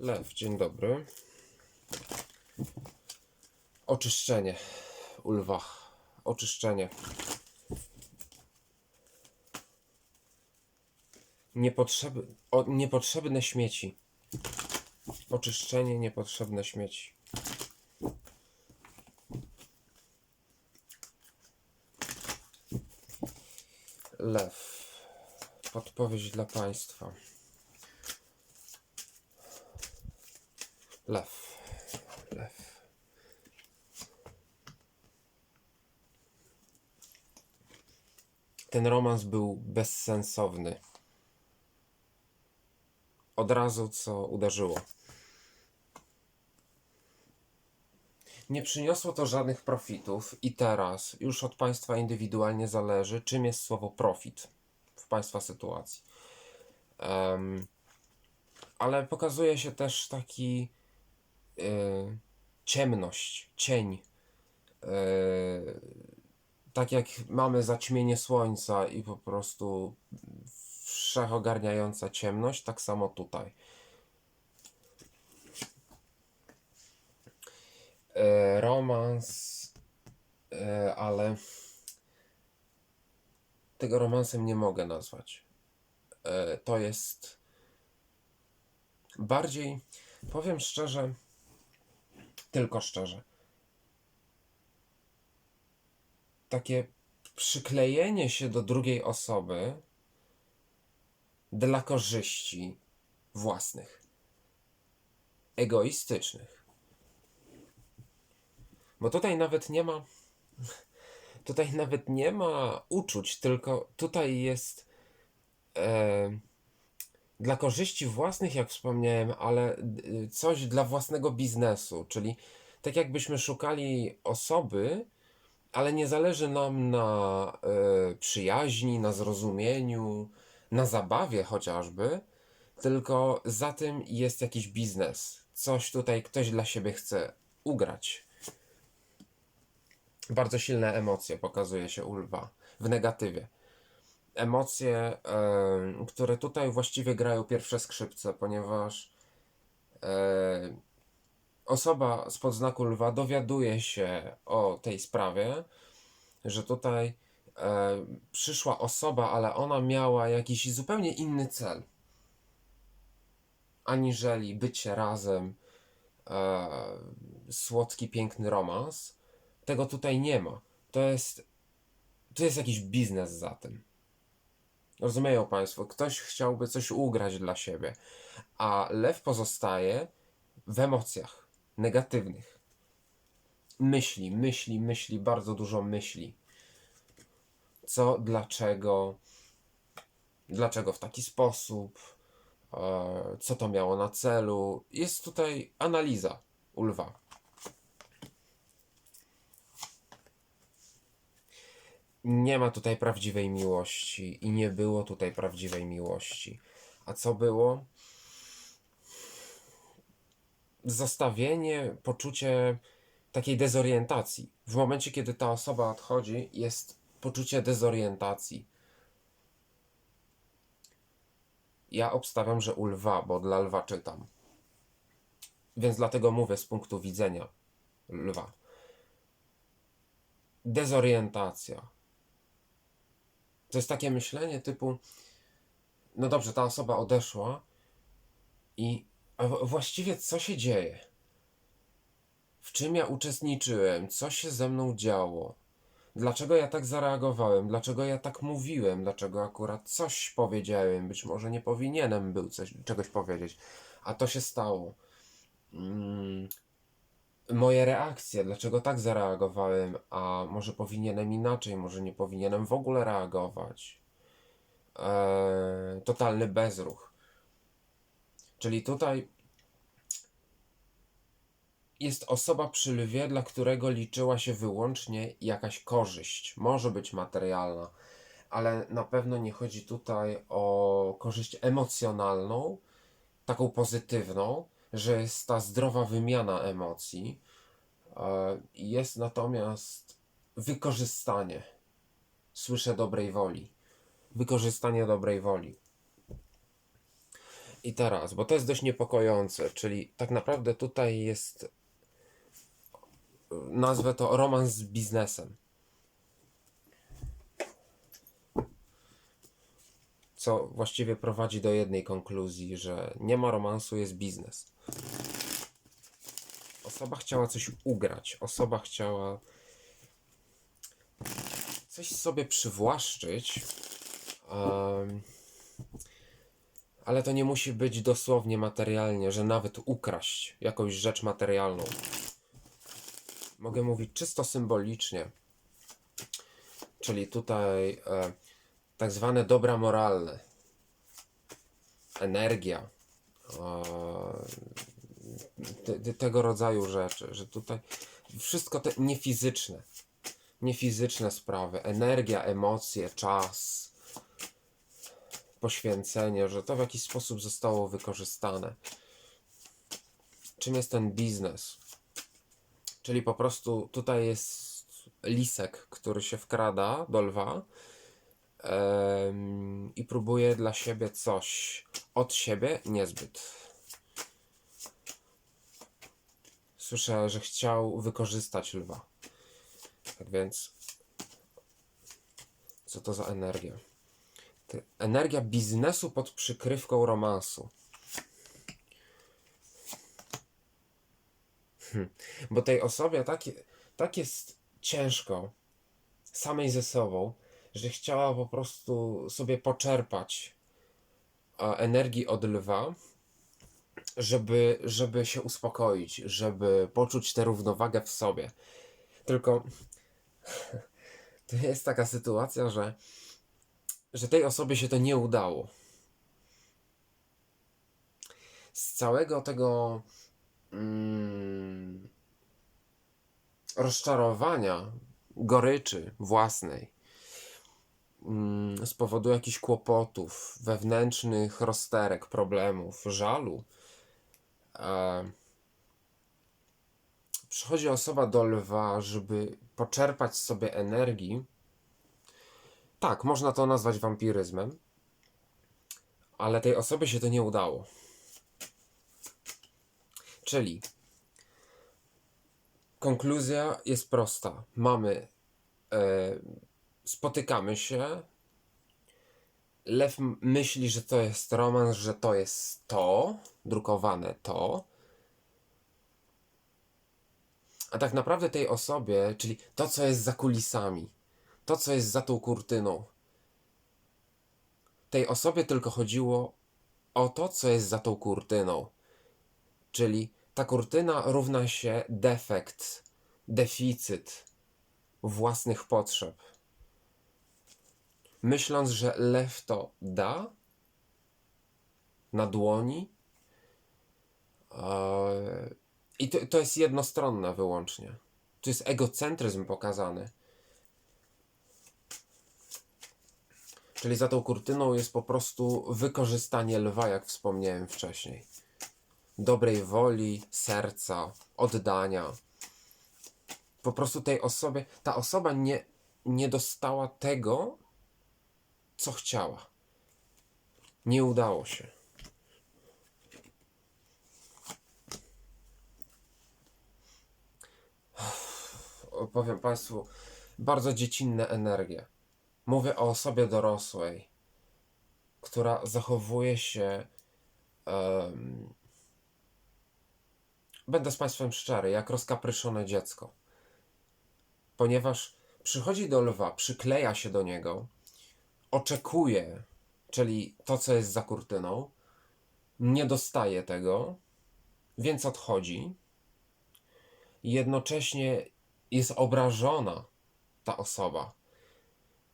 Lew, dzień dobry. Oczyszczenie u lwa. Oczyszczenie. Niepotrzeby, o, niepotrzebne śmieci. Oczyszczenie niepotrzebne śmieci. Lew. Podpowiedź dla Państwa. Lew. Lew. Ten romans był bezsensowny. Od razu co uderzyło. Nie przyniosło to żadnych profitów i teraz już od Państwa indywidualnie zależy, czym jest słowo profit w Państwa sytuacji. Em, ale pokazuje się też taki y, ciemność, cień. Y, tak jak mamy zaćmienie słońca i po prostu wszechogarniająca ciemność, tak samo tutaj. E, romans, e, ale tego romansem nie mogę nazwać. E, to jest bardziej, powiem szczerze, tylko szczerze, takie przyklejenie się do drugiej osoby dla korzyści własnych, egoistycznych. Bo tutaj nawet nie ma. Tutaj nawet nie ma uczuć, tylko tutaj jest e, dla korzyści własnych, jak wspomniałem, ale y, coś dla własnego biznesu. Czyli tak jakbyśmy szukali osoby, ale nie zależy nam na e, przyjaźni, na zrozumieniu, na zabawie chociażby, tylko za tym jest jakiś biznes. Coś tutaj ktoś dla siebie chce ugrać. Bardzo silne emocje pokazuje się u lwa w negatywie. Emocje, które tutaj właściwie grają pierwsze skrzypce, ponieważ osoba spod znaku lwa dowiaduje się o tej sprawie, że tutaj przyszła osoba, ale ona miała jakiś zupełnie inny cel, aniżeli bycie razem, słodki, piękny romans. Tego tutaj nie ma. To jest, to jest jakiś biznes za tym. Rozumieją Państwo, ktoś chciałby coś ugrać dla siebie, a lew pozostaje w emocjach negatywnych. Myśli, myśli, myśli, bardzo dużo myśli. Co, dlaczego, dlaczego w taki sposób, e, co to miało na celu. Jest tutaj analiza u lwa. Nie ma tutaj prawdziwej miłości i nie było tutaj prawdziwej miłości. A co było? Zostawienie, poczucie takiej dezorientacji. W momencie, kiedy ta osoba odchodzi, jest poczucie dezorientacji. Ja obstawiam, że u lwa, bo dla lwa czytam. Więc dlatego mówię z punktu widzenia lwa. Dezorientacja. To jest takie myślenie typu, no dobrze, ta osoba odeszła i właściwie co się dzieje? W czym ja uczestniczyłem? Co się ze mną działo? Dlaczego ja tak zareagowałem? Dlaczego ja tak mówiłem? Dlaczego akurat coś powiedziałem? Być może nie powinienem był coś, czegoś powiedzieć, a to się stało. Mm, moje reakcje, dlaczego tak zareagowałem, a może powinienem inaczej, może nie powinienem w ogóle reagować. Eee, totalny bezruch. Czyli tutaj jest osoba przy lwie, dla którego liczyła się wyłącznie jakaś korzyść. Może być materialna, ale na pewno nie chodzi tutaj o korzyść emocjonalną, taką pozytywną, że jest ta zdrowa wymiana emocji. E, Jest natomiast wykorzystanie. Słyszę dobrej woli. Wykorzystanie dobrej woli. I teraz, bo to jest dość niepokojące, czyli tak naprawdę tutaj jest, nazwę to romans z biznesem. Co właściwie prowadzi do jednej konkluzji, że nie ma romansu, jest biznes. Osoba chciała coś ugrać, osoba chciała coś sobie przywłaszczyć. em, ale to nie musi być dosłownie materialnie, że nawet ukraść jakąś rzecz materialną. Mogę mówić czysto symbolicznie. Czyli tutaj tak zwane dobra moralne. Energia. Te, te, tego rodzaju rzeczy, że tutaj wszystko te niefizyczne. Niefizyczne sprawy. Energia, emocje, czas poświęcenie, że to w jakiś sposób zostało wykorzystane. Czym jest ten biznes? Czyli po prostu tutaj jest lisek, który się wkrada do lwa i próbuje dla siebie coś od siebie niezbyt. Słyszę, że chciał wykorzystać lwa. Tak więc, co to za energia? Energia biznesu pod przykrywką romansu. Hm. Bo tej osobie tak, tak jest ciężko samej ze sobą, że chciała po prostu sobie poczerpać a, energii od lwa, żeby, żeby się uspokoić, żeby poczuć tę równowagę w sobie. Tylko to jest taka sytuacja, że że tej osobie się to nie udało. Z całego tego mm, rozczarowania, goryczy własnej, z powodu jakichś kłopotów, wewnętrznych rozterek, problemów, żalu, e, przychodzi osoba do lwa, żeby poczerpać sobie energii tak, można to nazwać wampiryzmem, ale tej osobie się to nie udało. Czyli konkluzja jest prosta. Mamy, e, spotykamy się. Lew myśli, że to jest romans, że to jest to, drukowane to. A tak naprawdę tej osobie, czyli to, co jest za kulisami, to, co jest za tą kurtyną. Tej osobie tylko chodziło o to, co jest za tą kurtyną. Czyli ta kurtyna równa się defekt, deficyt własnych potrzeb. Myśląc, że lew to da na dłoni, eee, i to, to jest jednostronne wyłącznie. Tu jest egocentryzm pokazany. Czyli za tą kurtyną jest po prostu wykorzystanie lwa, jak wspomniałem wcześniej. Dobrej woli, serca, oddania. Po prostu tej osobie, ta osoba nie, nie dostała tego, co chciała. Nie udało się. Powiem Państwu, bardzo dziecinne energie. Mówię o osobie dorosłej, która zachowuje się. em, będę z Państwem szczery, jak rozkapryszone dziecko. Ponieważ przychodzi do lwa, przykleja się do niego, oczekuje, czyli to, co jest za kurtyną, nie dostaje tego, więc odchodzi. Jednocześnie jest obrażona ta osoba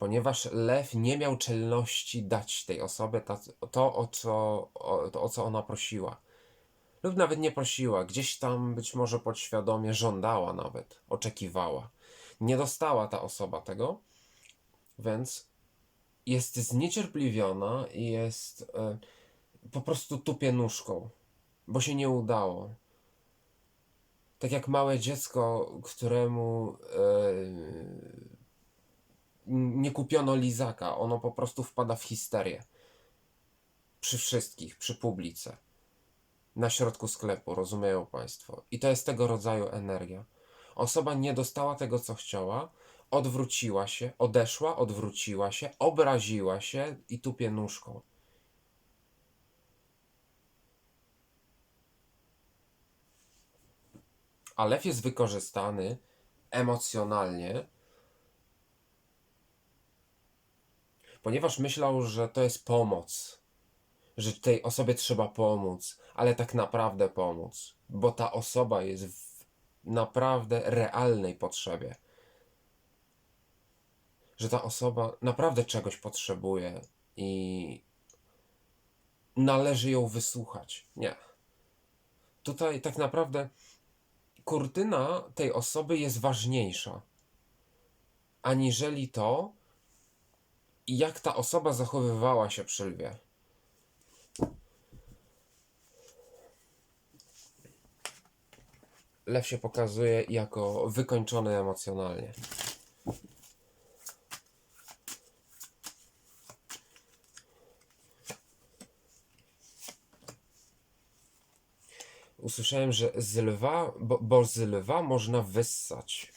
ponieważ lew nie miał czelności dać tej osobie to, o co, o, to, o co ona prosiła. Lub nawet nie prosiła, gdzieś tam być może podświadomie żądała nawet, oczekiwała. Nie dostała ta osoba tego, więc jest zniecierpliwiona i jest e, po prostu tupie nóżką, bo się nie udało. Tak jak małe dziecko, któremu e, nie kupiono lizaka, ono po prostu wpada w histerię. przy wszystkich, przy publice, na środku sklepu, rozumieją Państwo. I to jest tego rodzaju energia. Osoba nie dostała tego, co chciała, odwróciła się, odeszła, odwróciła się, obraziła się i tupie nóżką. A lew jest wykorzystany emocjonalnie, ponieważ myślał, że to jest pomoc, że tej osobie trzeba pomóc, ale tak naprawdę pomóc, bo ta osoba jest w naprawdę realnej potrzebie. Że ta osoba naprawdę czegoś potrzebuje i należy ją wysłuchać. Nie. Tutaj tak naprawdę kurtyna tej osoby jest ważniejsza, aniżeli to, jak ta osoba zachowywała się przy lwie. Lew się pokazuje jako wykończony emocjonalnie. Usłyszałem, że z lwa, bo, bo z lwa można wyssać.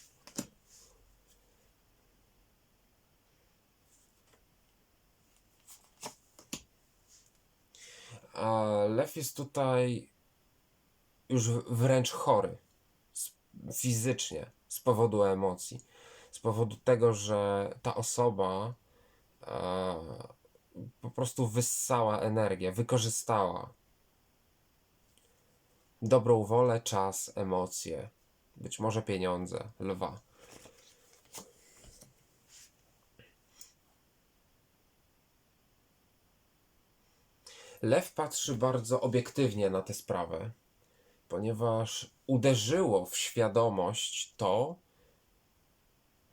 A lew jest tutaj już wręcz chory fizycznie z powodu emocji. Z powodu tego, że ta osoba e, po prostu wyssała energię, wykorzystała dobrą wolę, czas, emocje, być może pieniądze lwa. Lew patrzy bardzo obiektywnie na tę sprawę, ponieważ uderzyło w świadomość to,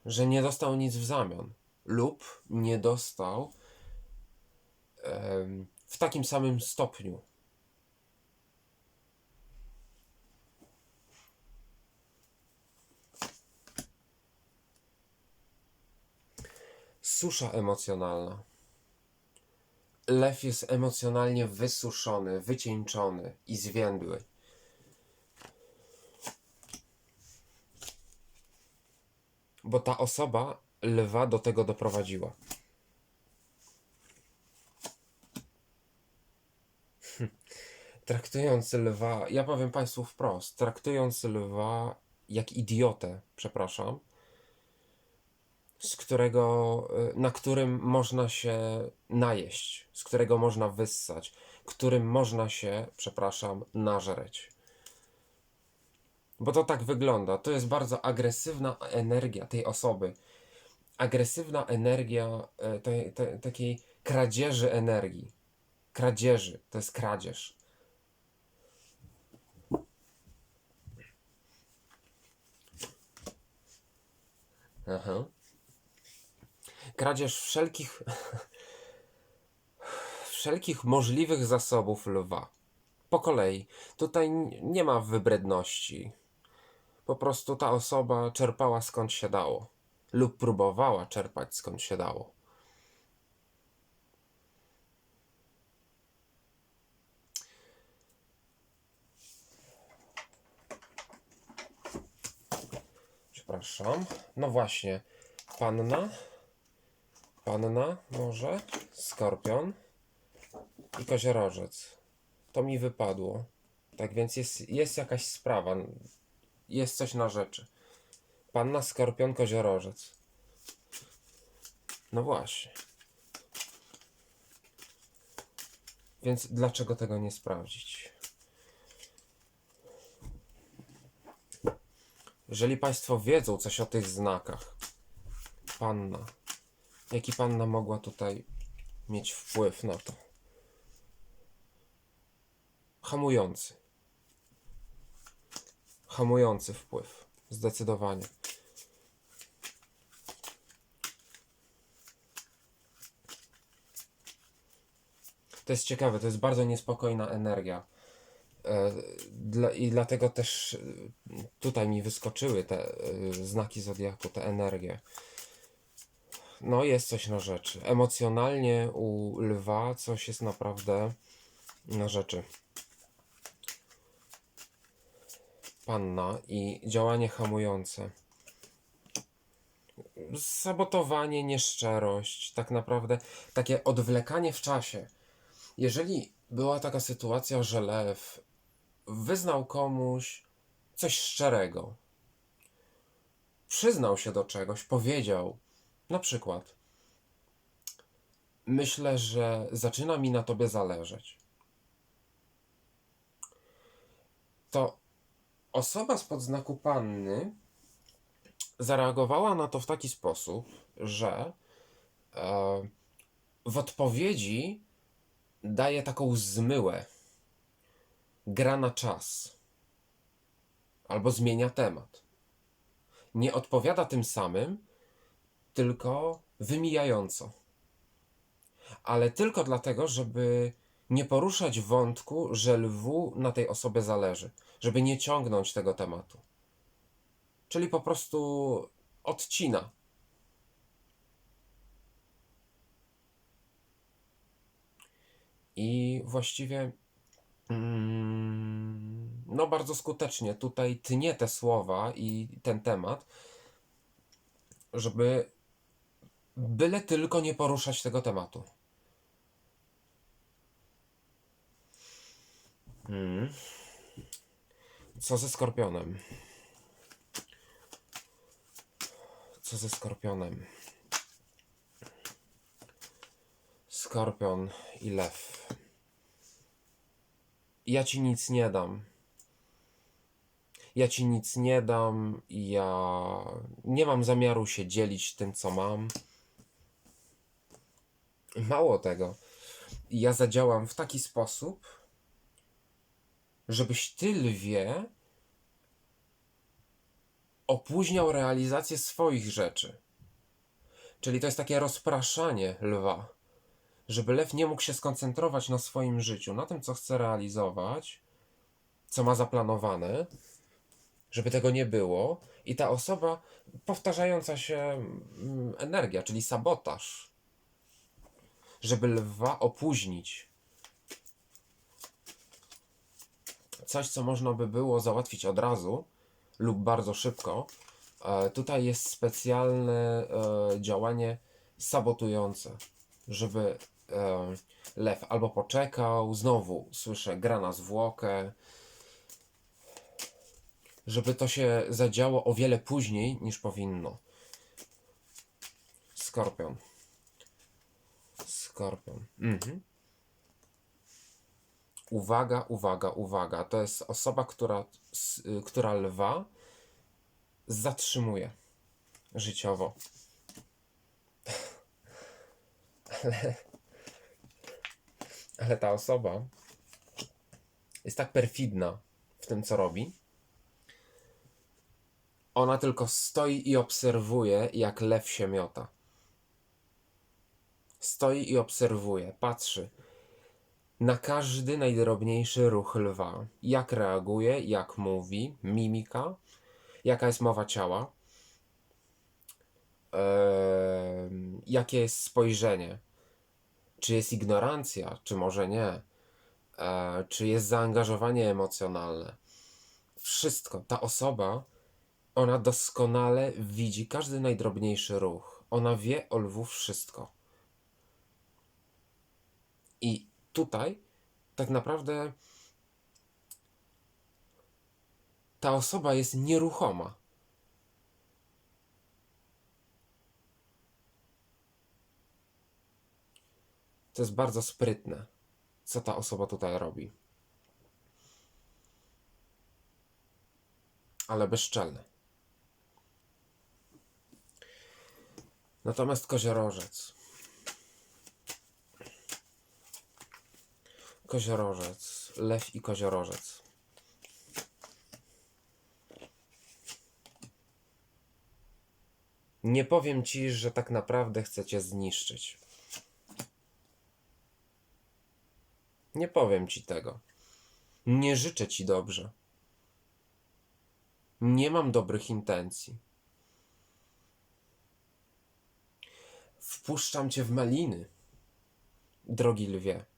że nie dostał nic w zamian, lub nie dostał w takim samym stopniu. Susza emocjonalna. Lew jest emocjonalnie wysuszony, wycieńczony i zwiędły. Bo ta osoba lwa do tego doprowadziła. Traktując lwa, ja powiem Państwu wprost, traktując lwa jak idiotę, przepraszam, z którego, y, na którym można się najeść, z którego można wyssać, którym można się, przepraszam, nażreć. Bo to tak wygląda. To jest bardzo agresywna energia tej osoby. Agresywna energia tej, tej, takiej kradzieży energii. Kradzieży. To jest kradzież. Aha. Kradzież wszelkich wszelkich możliwych zasobów lwa. Po kolei. Tutaj nie ma wybredności. Po prostu ta osoba czerpała skąd się dało. Lub próbowała czerpać skąd się dało. Przepraszam. No właśnie. Panna. Panna może. Skorpion. I koziorożec. To mi wypadło. Tak więc jest, jest jakaś sprawa. Jest coś na rzeczy. Panna, skorpion, koziorożec. No właśnie. Więc dlaczego tego nie sprawdzić? Jeżeli Państwo wiedzą coś o tych znakach, panna, jaki panna mogła tutaj mieć wpływ na to? Hamujący. Hamujący wpływ. Zdecydowanie. To jest ciekawe, to jest bardzo niespokojna energia. E, I dlatego też tutaj mi wyskoczyły te e, znaki zodiaku, te energie. No jest coś na rzeczy. Emocjonalnie u lwa coś jest naprawdę na rzeczy. Panna i działanie hamujące. Sabotowanie, nieszczerość, tak naprawdę takie odwlekanie w czasie. Jeżeli była taka sytuacja, że lew wyznał komuś coś szczerego, przyznał się do czegoś, powiedział, na przykład, myślę, że zaczyna mi na tobie zależeć. To osoba spod znaku panny zareagowała na to w taki sposób, że e, w odpowiedzi daje taką zmyłę, gra na czas albo zmienia temat. Nie odpowiada tym samym, tylko wymijająco. Ale tylko dlatego, żeby nie poruszać wątku, że lwu na tej osobie zależy, żeby nie ciągnąć tego tematu. Czyli po prostu odcina. I właściwie mm, no bardzo skutecznie tutaj tnie te słowa i ten temat, żeby byle tylko nie poruszać tego tematu. Mm. Co ze skorpionem? Co ze skorpionem? Skorpion i lew. Ja ci nic nie dam. Ja ci nic nie dam. Ja nie mam zamiaru się dzielić tym, co mam. Mało tego. Ja zadziałam w taki sposób, żebyś ty, lwie, opóźniał realizację swoich rzeczy. Czyli to jest takie rozpraszanie lwa, żeby lew nie mógł się skoncentrować na swoim życiu, na tym, co chce realizować, co ma zaplanowane, żeby tego nie było. I ta osoba, powtarzająca się mm, energia, czyli sabotaż, żeby lwa opóźnić. Coś, co można by było załatwić od razu lub bardzo szybko. E, tutaj jest specjalne e, działanie sabotujące, żeby e, lew albo poczekał, znowu słyszę gra na zwłokę, żeby to się zadziało o wiele później niż powinno. Skorpion. Skorpion. Mhm. Uwaga, uwaga, uwaga. To jest osoba, która, y, która lwa zatrzymuje życiowo. Ale, ale ta osoba jest tak perfidna w tym, co robi. Ona tylko stoi i obserwuje, jak lew się miota. Stoi i obserwuje, patrzy na każdy najdrobniejszy ruch lwa. Jak reaguje, jak mówi, mimika, jaka jest mowa ciała, jakie jest spojrzenie, czy jest ignorancja, czy może nie, e, czy jest zaangażowanie emocjonalne. Wszystko. Ta osoba, ona doskonale widzi każdy najdrobniejszy ruch. Ona wie o lwu wszystko. I tutaj tak naprawdę ta osoba jest nieruchoma. To jest bardzo sprytne, co ta osoba tutaj robi. Ale bezczelne. Natomiast koziorożec. Koziorożec. Lew i koziorożec. Nie powiem ci, że tak naprawdę chcę cię zniszczyć. Nie powiem ci tego. Nie życzę ci dobrze. Nie mam dobrych intencji. Wpuszczam cię w maliny, drogi lwie.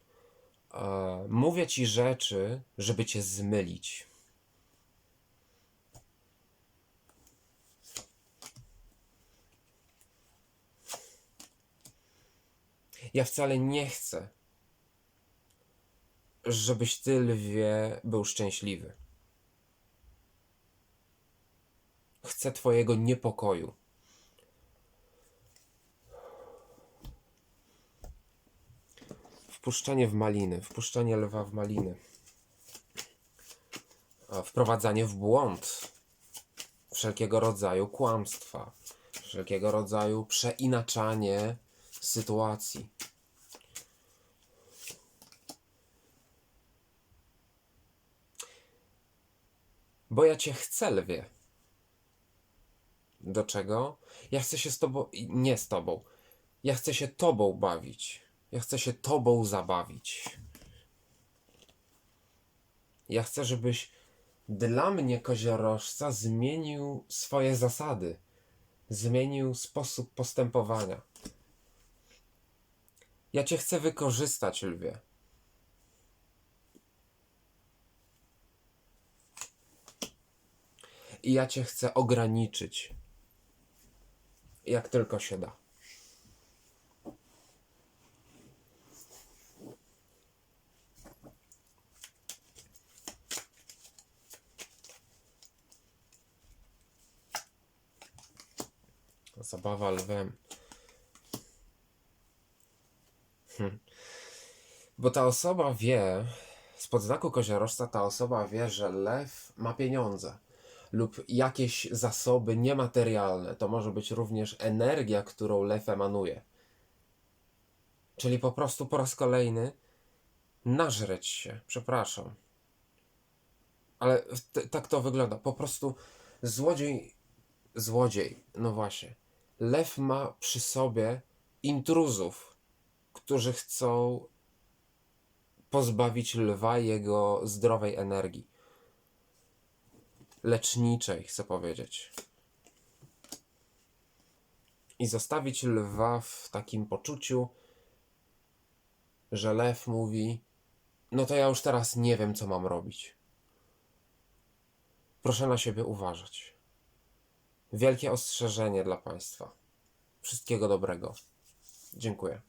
E, mówię ci rzeczy, żeby cię zmylić. Ja wcale nie chcę, żebyś ty, lwie, był szczęśliwy. Chcę twojego niepokoju. Wpuszczanie w maliny, wpuszczanie lwa w maliny. Wprowadzanie w błąd wszelkiego rodzaju kłamstwa, wszelkiego rodzaju przeinaczanie sytuacji. Bo ja cię chcę, lwie. Do czego? Ja chcę się z tobą, nie z tobą. Ja chcę się tobą bawić. Ja chcę się tobą zabawić. Ja chcę, żebyś dla mnie, koziorożca, zmienił swoje zasady. Zmienił sposób postępowania. Ja cię chcę wykorzystać, lwie. I ja cię chcę ograniczyć. Jak tylko się da. Zabawa lwem. Hm. Bo ta osoba wie, spod znaku koziorożca ta osoba wie, że lew ma pieniądze lub jakieś zasoby niematerialne. To może być również energia, którą lew emanuje. Czyli po prostu po raz kolejny nażreć się, przepraszam. Ale tak to wygląda. Po prostu złodziej, złodziej, no właśnie. Lew ma przy sobie intruzów, którzy chcą pozbawić lwa jego zdrowej energii. Leczniczej, chcę powiedzieć. I zostawić lwa w takim poczuciu, że lew mówi: No to ja już teraz nie wiem, co mam robić. Proszę na siebie uważać. Wielkie ostrzeżenie dla Państwa. Wszystkiego dobrego. Dziękuję.